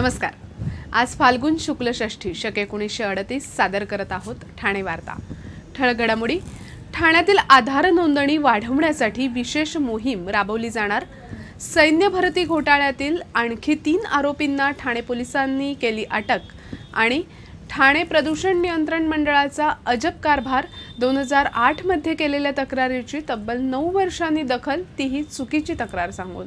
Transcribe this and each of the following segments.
नमस्कार. आज फाल्गुन शुक्ल षष्ठी शक एकोणीसशे अडतीस सादर करत आहोत ठाणे वार्ता. ठळक घडामोडी ठाण्यातील आधार नोंदणी वाढवण्यासाठी विशेष मोहीम राबवली जाणार. सैन्य भरती घोटाळ्यातील आणखी तीन आरोपींना ठाणे पोलिसांनी केली अटक आणि ठाणे प्रदूषण नियंत्रण मंडळाचा अजब कारभार दोन हजार आठमध्ये केलेल्या तक्रारीची तब्बल नऊ वर्षांनी दखल तीही चुकीची तक्रार सांगून.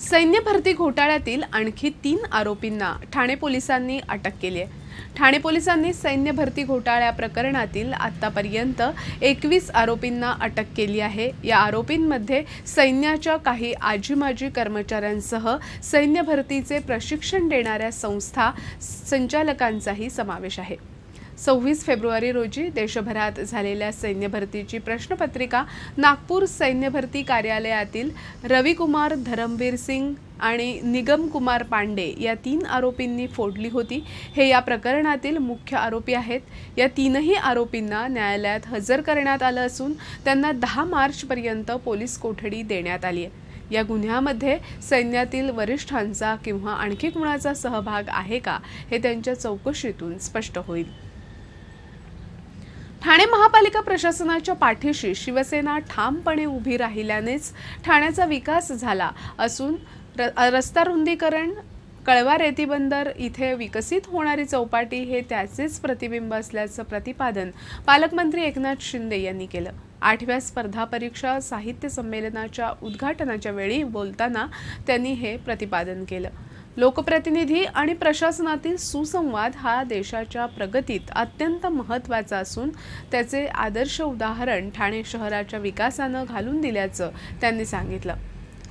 सैन्य भरती घोटाळ्यातील आणखी तीन आरोपींना ठाणे पोलिसांनी अटक केली आहे. ठाणे पोलिसांनी सैन्य भरती घोटाळ्या प्रकरणातील आतापर्यंत एकवीस आरोपींना अटक केली आहे. या आरोपींमध्ये सैन्याच्या काही आजी माजी कर्मचाऱ्यांसह सैन्य भरतीचे प्रशिक्षण देणाऱ्या संस्था संचालकांचाही समावेश आहे. सव्वीस फेब्रुवारी रोजी देशभरात झालेल्या सैन्य भरतीची प्रश्नपत्रिका नागपूर सैन्य भरती कार्यालयातील रविकुमार धरमवीर सिंग आणि निगम कुमार पांडे या तीन आरोपींनी फोडली होती. हे या प्रकरणातील मुख्य आरोपी आहेत. या तीनही आरोपींना न्यायालयात हजर करण्यात आलं असून त्यांना दहा मार्चपर्यंत पोलीस कोठडी देण्यात आली आहे. या गुन्ह्यामध्ये सैन्यातील वरिष्ठांचा किंवा आणखी कुणाचा सहभाग आहे का हे त्यांच्या चौकशीतून स्पष्ट होईल. ठाणे महापालिका प्रशासनाच्या पाठीशी शिवसेना ठामपणे उभी राहिल्यानेच ठाण्याचा विकास झाला असून र- रस्ता रुंदीकरण कळवा रेतीबंदर इथे विकसित होणारी चौपाटी हे त्याचेच प्रतिबिंब असल्याचं प्रतिपादन पालकमंत्री एकनाथ शिंदे यांनी केलं. आठव्या स्पर्धा परीक्षा साहित्य संमेलनाच्या उद्घाटनाच्या वेळी बोलताना त्यांनी हे प्रतिपादन केलं. लोकप्रतिनिधी आणि प्रशासनातील सुसंवाद हा देशाच्या प्रगतीत अत्यंत महत्त्वाचा असून त्याचे आदर्श उदाहरण ठाणे शहराच्या विकासानं घालून दिल्याचं त्यांनी सांगितलं.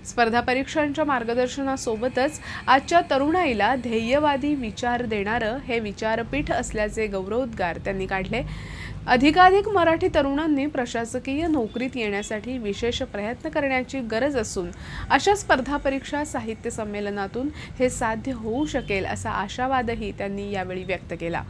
स्पर्धा परीक्षांच्या मार्गदर्शनासोबतच आजच्या तरुणाईला ध्येयवादी विचार देणारं हे विचारपीठ असल्याचे गौरवोद्गार त्यांनी काढले. अधिकाधिक मराठी तरुणांनी प्रशासकीय नोकरीत येण्यासाठी विशेष प्रयत्न करण्याची गरज असून अशा स्पर्धा परीक्षा साहित्य संमेलनातून हे साध्य होऊ शकेल असा आशावादही त्यांनी यावेळी व्यक्त केला.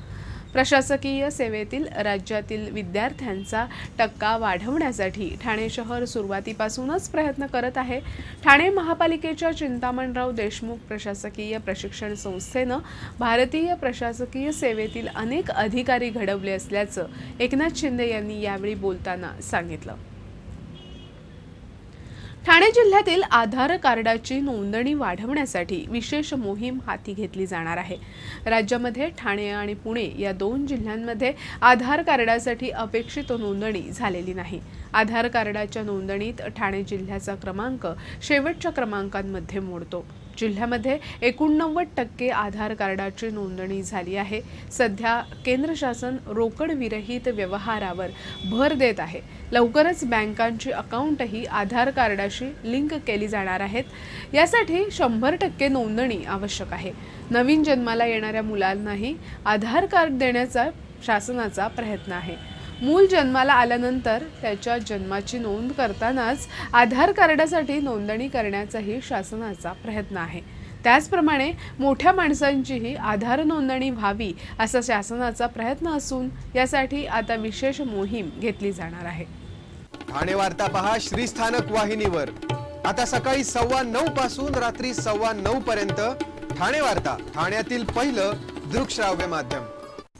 प्रशासकीय सेवेतील राज्यातील विद्यार्थ्यांचा टक्का वाढवण्यासाठी ठाणे शहर सुरुवातीपासूनच प्रयत्न करत आहे. ठाणे महापालिकेच्या चिंतामणराव देशमुख प्रशासकीय प्रशिक्षण संस्थेनं भारतीय प्रशासकीय सेवेतील अनेक अधिकारी घडवले असल्याचं एकनाथ शिंदे यांनी यावेळी बोलताना सांगितलं. ठाणे जिल्ह्यातील आधार कार्डाची नोंदणी वाढवण्यासाठी विशेष मोहीम हाती घेतली जाणार आहे. राज्यामध्ये ठाणे आणि पुणे या दोन जिल्ह्यांमध्ये आधार कार्डासाठी अपेक्षित नोंदणी झालेली नाही. आधार कार्डाच्या नोंदणीत ठाणे जिल्ह्याचा क्रमांक शेवटच्या क्रमांकांमध्ये मोडतो. जिल्ह्यामध्ये एकोणनव्वद टक्के आधार कार्डाची नोंदणी झाली आहे. सध्या केंद्र शासन रोकड विरहित व्यवहारावर भर देत आहे. लवकरच बँकांची अकाउंटही आधार कार्डाशी लिंक केली जाणार आहेत. यासाठी शंभर टक्के नोंदणी आवश्यक आहे. नवीन जन्माला येणाऱ्या मुलांनाही आधार कार्ड देण्याचा शासनाचा प्रयत्न आहे. मूल जन्माला आल्यानंतर त्याच्या जन्माची नोंद करतानाच आधार कार्डासाठी नोंदणी करण्याचाही शासनाचा प्रयत्न आहे. त्याचप्रमाणे मोठ्या माणसांचीही आधार नोंदणी व्हावी असा शासनाचा प्रयत्न असून यासाठी आता विशेष मोहीम घेतली जाणार आहे. ठाणे वार्ता पहा श्रीस्थानक वाहिनीवर. आता सकाळी सव्वा नऊ पासून रात्री सव्वा नऊ पर्यंत ठाणे वार्ता ठाण्यातील पहिलं दृकश्राव्य माध्यम.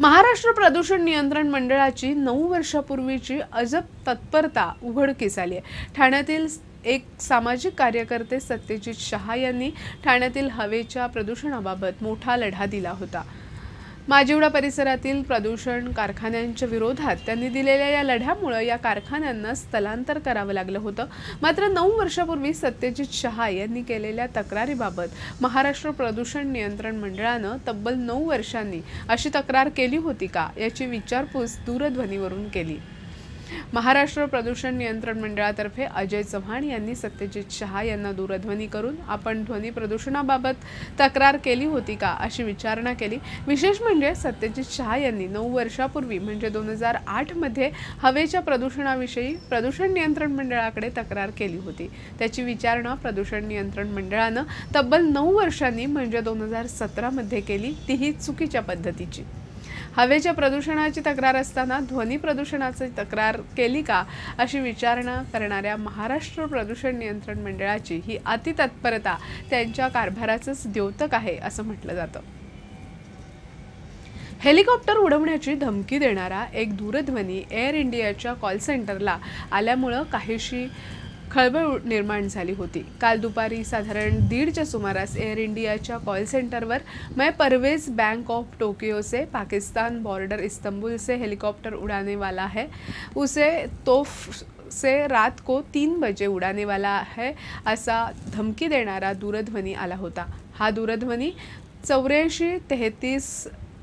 महाराष्ट्र प्रदूषण नियंत्रण मंडळाची नऊ वर्षापूर्वीची अजब तत्परता उघडकीस आली आहे. ठाण्यातील एक सामाजिक कार्यकर्ते सत्यजित शहा यांनी ठाण्यातील हवेच्या प्रदूषणाबाबत मोठा लढा दिला होता. माजिवडा परिसरातील प्रदूषण कारखान्यांच्या विरोधात त्यांनी दिलेल्या या लढ्यामुळं या कारखान्यांना स्थलांतर करावं लागलं होतं. मात्र नऊ वर्षापूर्वी सत्यजित शहा यांनी केलेल्या तक्रारीबाबत महाराष्ट्र प्रदूषण नियंत्रण मंडळानं तब्बल नऊ वर्षांनी अशी तक्रार केली होती का याची विचारपूस दूरध्वनीवरून केली. महाराष्ट्र प्रदूषण नियंत्रण मंडळातर्फे अजय चव्हाण यांनी सत्यजित शहा यांना दूरध्वनी करून आपण ध्वनी प्रदूषणाबाबत तक्रार केली होती का अशी विचारणा केली. विशेष म्हणजे सत्यजित शहा यांनी नऊ वर्षापूर्वी म्हणजे दोन हजार आठमध्ये हवेच्या प्रदूषणाविषयी प्रदूषण नियंत्रण मंडळाकडे तक्रार केली होती. त्याची विचारणा प्रदूषण नियंत्रण मंडळानं तब्बल नऊ वर्षांनी म्हणजे दोन हजार सतरामध्ये केली तीही चुकीच्या पद्धतीची. हवेच्या प्रदूषणाची तक्रार असताना ध्वनी प्रदूषणाची तक्रार केली का अशी विचारणा करणाऱ्या महाराष्ट्र प्रदूषण नियंत्रण मंडळाची ही अतितत्परता त्यांच्या कारभाराचंच द्योतक आहे असं म्हटलं जातं. हेलिकॉप्टर उडवण्याची धमकी देणारा एक दूरध्वनी एअर इंडियाच्या कॉल सेंटरला आल्यामुळं काहीशी खळबळ निर्माण झाली होती. काल दुपारी साधारण दीडच्या सुमारास एअर इंडियाच्या कॉल सेंटरवर मैं परवेज बँक ऑफ टोकियो से पाकिस्तान बॉर्डर इस्तंबुल से हेलीकॉप्टर उड़ाने वाला है. उसे तोफ से रात को तीन बजे उड़ाने वाला है असा धमकी देणारा दूरध्वनी आला होता. हा दूरध्वनी चौऱ्याऐंशी तेहतीस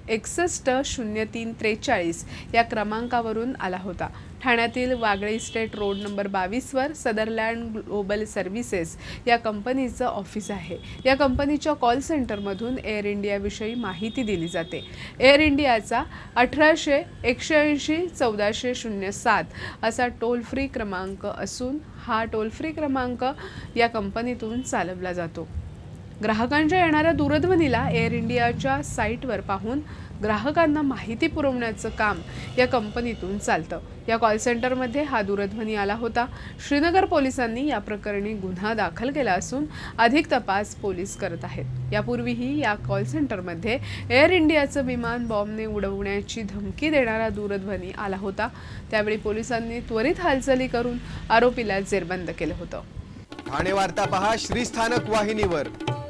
एकसष्ट शून्य तीन त्रेचाळीस या क्रमांकावरून आला होता. ठाण्यातील वागळे स्टेट रोड नंबर बावीसवर सदरलँड ग्लोबल सर्व्हिसेस या कंपनीचं ऑफिस आहे. या कंपनीच्या कॉल सेंटरमधून एअर इंडियाविषयी माहिती दिली जाते. एअर इंडियाचा अठराशे एकशे ऐंशी चौदाशे शून्य सात असा टोल फ्री क्रमांक असून हा टोल फ्री क्रमांक या कंपनीतून चालवला जातो. ग्राहकांच्या येणाऱ्या दूरध्वनीला एअर इंडियाच्या साईटवर पाहून ग्राहकांना माहिती पुरवण्याचं काम या कंपनीतून चालतं. या कॉल सेंटरमध्ये हा दूरध्वनी आला होता. श्रीनगर पोलिसांनी या प्रकरणी गुन्हा दाखल केला असून अधिक तपास पोलीस करत आहेत. यापूर्वीही या कॉल सेंटरमध्ये एअर इंडियाचं विमान बॉम्बने उडवण्याची धमकी देणारा दूरध्वनी आला होता. त्यावेळी पोलिसांनी त्वरित हालचाली करून आरोपीला जेरबंद केलं होतं. ठाणे वार्ता पहा श्रीस्थानक वाहिनीवर.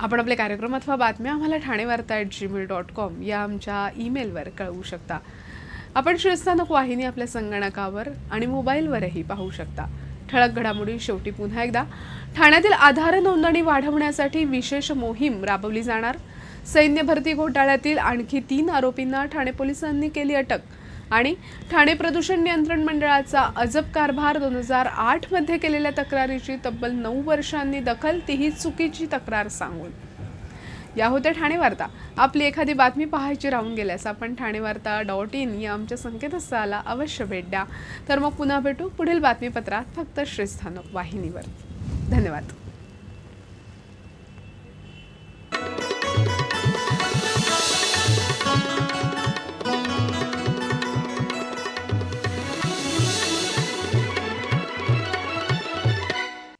आपण आपले कार्यक्रम अथवा बातम्या आम्हाला ठाणे वार्ता ॲट जीमेल डॉट कॉम या आमच्या ईमेलवर कळवू शकता. आपण श्रीस्थानक वाहिनी आपल्या संगणकावर आणि मोबाईलवरही पाहू शकता. ठळक घडामोडी शेवटी पुन्हा एकदा. ठाण्यातील आधार नोंदणी वाढवण्यासाठी विशेष मोहीम राबवली जाणार. सैन्य भरती घोटाळ्यातील आणखी तीन आरोपींना ठाणे पोलिसांनी केली अटक. आणि ठाणे प्रदूषण नियंत्रण मंडळाचा अजब कारभार दोन हजार आठमध्ये केलेल्या तक्रारीची तब्बल नऊ वर्षांनी दखल तीही चुकीची तक्रार सांगून. या होत्या ठाणे वार्ता. आपली एखादी बातमी पाहायची राहून गेल्यास आपण ठाणे वार्ता डॉट इन या आमच्या संकेतस्थळाला अवश्य भेट द्या. तर मग पुन्हा भेटू पुढील बातमीपत्रात फक्त श्रीस्थानक वाहिनीवर. धन्यवाद.